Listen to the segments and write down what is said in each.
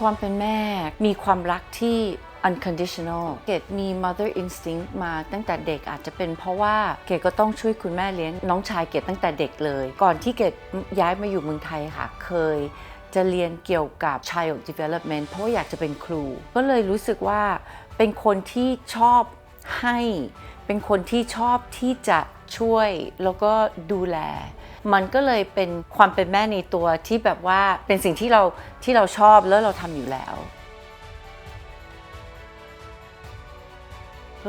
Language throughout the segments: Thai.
ความเป็นแม่มีความรักที่ unconditional เกดมี mother instinct มาตั้งแต่เด็กอาจจะเป็นเพราะว่าเกดก็ต้องช่วยคุณแม่เลี้ยงน้องชายเกดตั้งแต่เด็กเลย ก่อนที่เกดย้ายมาอยู่เมืองไทยค่ะ เคยจะเรียนเกี่ยวกับ child development เพราะาอยากจะเป็นครู ก็เลยรู้สึกว่าเป็นคนที่ชอบให้ เป็นคนที่ชอบที่จะช่วยแล้วก็ดูแล มันก็เลยเป็นความเป็นแม่ในตัวที่แบบว่าเป็นสิ่งที่เราที่เราชอบแล้วเราทำอยู่แล้ว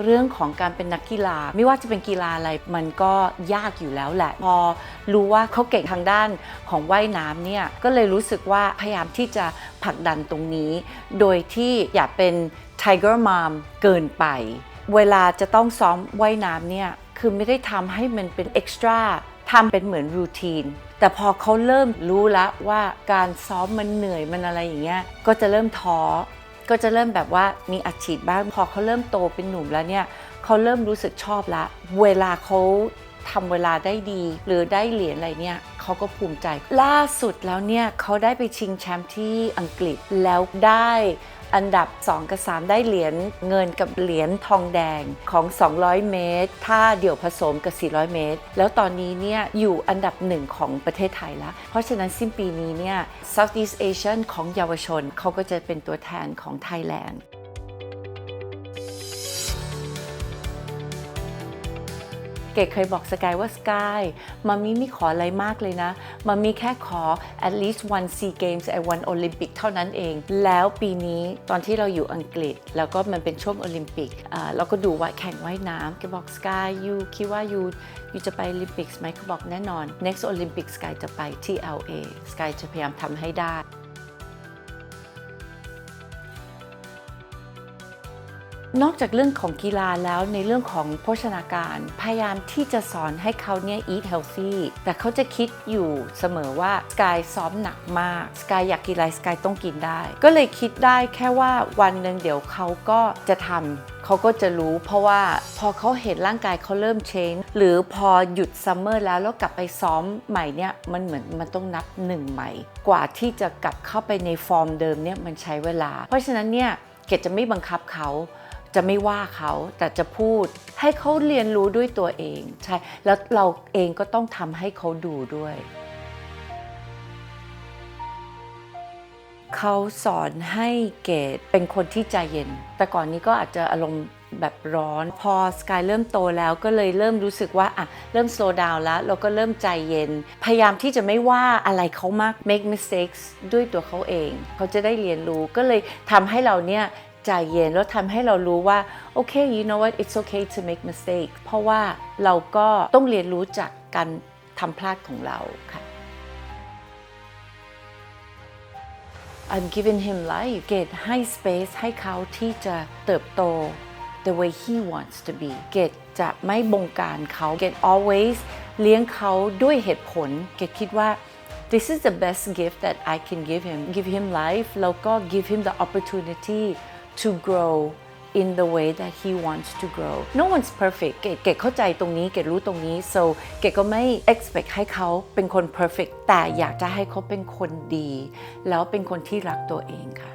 เรื่องของการเป็นนักกีฬา ไม่ว่าจะเป็นกีฬาอะไรมันก็ยากอยู่แล้วแหละ พอรู้ว่าเขาเก่งทางด้านของว่ายน้ำเนี่ยก็เลยรู้สึกว่าพยายามที่จะผลักดันตรงนี้ โดยที่อย่าเป็น Tiger Mom เกินไป เวลาจะต้องซ้อมว่ายน้ำเนี่ยคือไม่ได้ทำให้มันเป็นเอ็กซ์ตร้า ทำเป็นเหมือนรูทีน แต่พอเขาเริ่มรู้แล้วว่าการซ้อมมันเหนื่อยมันอะไรอย่างเงี้ยก็จะเริ่มท้อก็จะเริ่มแบบว่ามีอัดฉีดบ้างพอเขาเริ่มโตเป็นหนุ่มแล้วเนี่ยเขาเริ่มรู้สึกชอบละ เวลาเขาทำเวลาได้ดี หรือได้เหรียญอะไรเนี่ยเขาก็ภูมิใจ ล่าสุดแล้วเนี่ยเขาได้ไปชิงแชมป์ที่อังกฤษแล้วได้ อันดับ 2 กับ 3 ได้เหรียญเงินกับเหรียญทองแดงของ 200 เมตร ท่าเดี่ยวผสมกับ 400 เมตร แล้วตอนนี้เนี่ยอยู่อันดับหนึ่งของประเทศไทยแล้วเพราะฉะนั้นสิ้นปีนี้เนี่ย Southeast Asian ของเยาวชนเขาก็จะเป็นตัวแทนของไทยแลนด์ เกดเคยบอกสกายว่าสกายมามีไม่ขออะไรมากเลยนะมามีแค่ขอ at least one SEA Games and one Olympic เท่านั้นเอง แล้วปีนี้ตอนที่เราอยู่อังกฤษ แล้วก็มันเป็นช่วงโอลิมปิกอ่าเราก็ดูว่าแข่งว่ายน้ำแกดบอกสกายยูคิดว่ายูยูจะไปโอลิมปิกไหมเขาบอกแน่นอน next Olympic สกายจะไปที่ LA สกายจะพยายามทำให้ได้ นอกจากเรื่องของกีฬาแล้วในเรื่องของโภชนาการ พยายามที่จะสอนให้เขาเนี่ย eat healthy แต่เขาจะคิดอยู่เสมอว่าสกายซ้อมหนักมากสกายอยากกินอะไรสกายต้องกินได้ ก็เลยคิดได้แค่ว่าวันหนึ่งเดี๋ยวเขาก็จะทำเขาก็จะรู้ เพราะว่าพอเขาเห็นร่างกายเขาเริ่มเชนหรือพอหยุดซัมเมอร์แล้วแล้วกลับไปซ้อมใหม่เนี่ยมันเหมือนมันต้องนับหนึ่งใหม่ กว่าที่จะกลับเข้าไปในฟอร์มเดิมเนี่ยมันใช้เวลา เพราะฉะนั้นเนี่ยเกดจะไม่บังคับเขา จะไม่ว่าเขาแต่จะพูดให้เขาเรียนรู้ด้วยตัวเองใช่แล้วเราเองก็ต้องทำให้เขาดูด้วย เขาสอนให้เกดเป็นคนที่ใจเย็น แต่ก่อนนี้ก็อาจจะอารมณ์แบบร้อนพอสกายเริ่มโตแล้วก็เลยเริ่มรู้สึกว่าอะเริ่ม slow down แล้ว เราก็เริ่มใจเย็น พยายามที่จะไม่ว่าอะไรเขามาก make mistakes ด้วยตัวเขาเอง เขาจะได้เรียนรู้ก็เลยทำให้เราเนี่ย ใจเย็นแล้วทำให้เรารู้ว่าโอเค you know what it's okay to make mistake เพราะว่าเราก็ต้องเรียนรู้จากการทำพลาดของเราค่ะ I'm giving him life เกดให้ space ให้เขาที่จะเติบโต the way he wants to be เกดจะไม่บงการเขาเกด always เลี้ยงเขาด้วยเหตุผล เกดคิดว่า this is the best gift that I can give him give him life แล้วก็ give him the opportunity to grow in the way that he wants to grow no one's perfect เกดเกดเข้าใจตรงนี้เกดรู้ตรงนี้ so เกดก็ไม่ expect ให้เขาเป็นคน perfect แต่อยากจะให้เขาเป็นคนดี แล้วเป็นคนที่รักตัวเองค่ะ